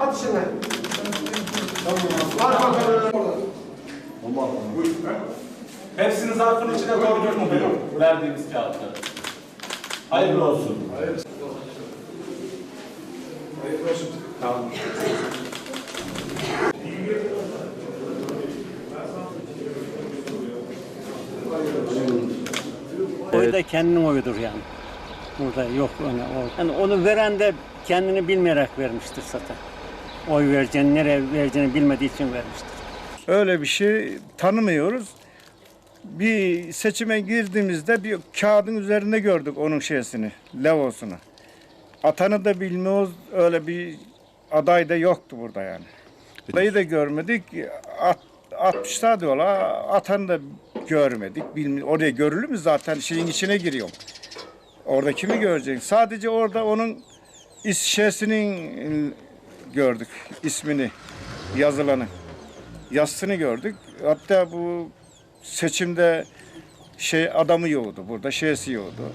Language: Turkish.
At şimdi. Hadi bakalım. Hepsini zarfın içine koyduk mu benim verdiğimiz kağıtları? Hayırlı olsun. Tamam. Oy da kendinin oyudur yani. Burada yok öyle. Yani onu veren de kendini bilmeyerek vermiştir zaten. Oy vereceğini, nereye vereceğini bilmediği için vermiştir. Öyle bir şey tanımıyoruz. Bir seçime girdiğimizde bir kağıdın üzerinde gördük onun şeysini, levosunu. Atanı da bilmiyoruz, öyle bir aday da yoktu burada yani. Adayı da görmedik, at, atmışlar diyorlar, atanı da görmedik. Bilmi Oraya görülür mü zaten şeyin içine giriyor. Orada kimi göreceksin? Sadece orada onun şeysinin gördük, ismini, yazılanı yazısını gördük. Hatta bu seçimde şey adamı yoğdu burada şeysi yoğdu.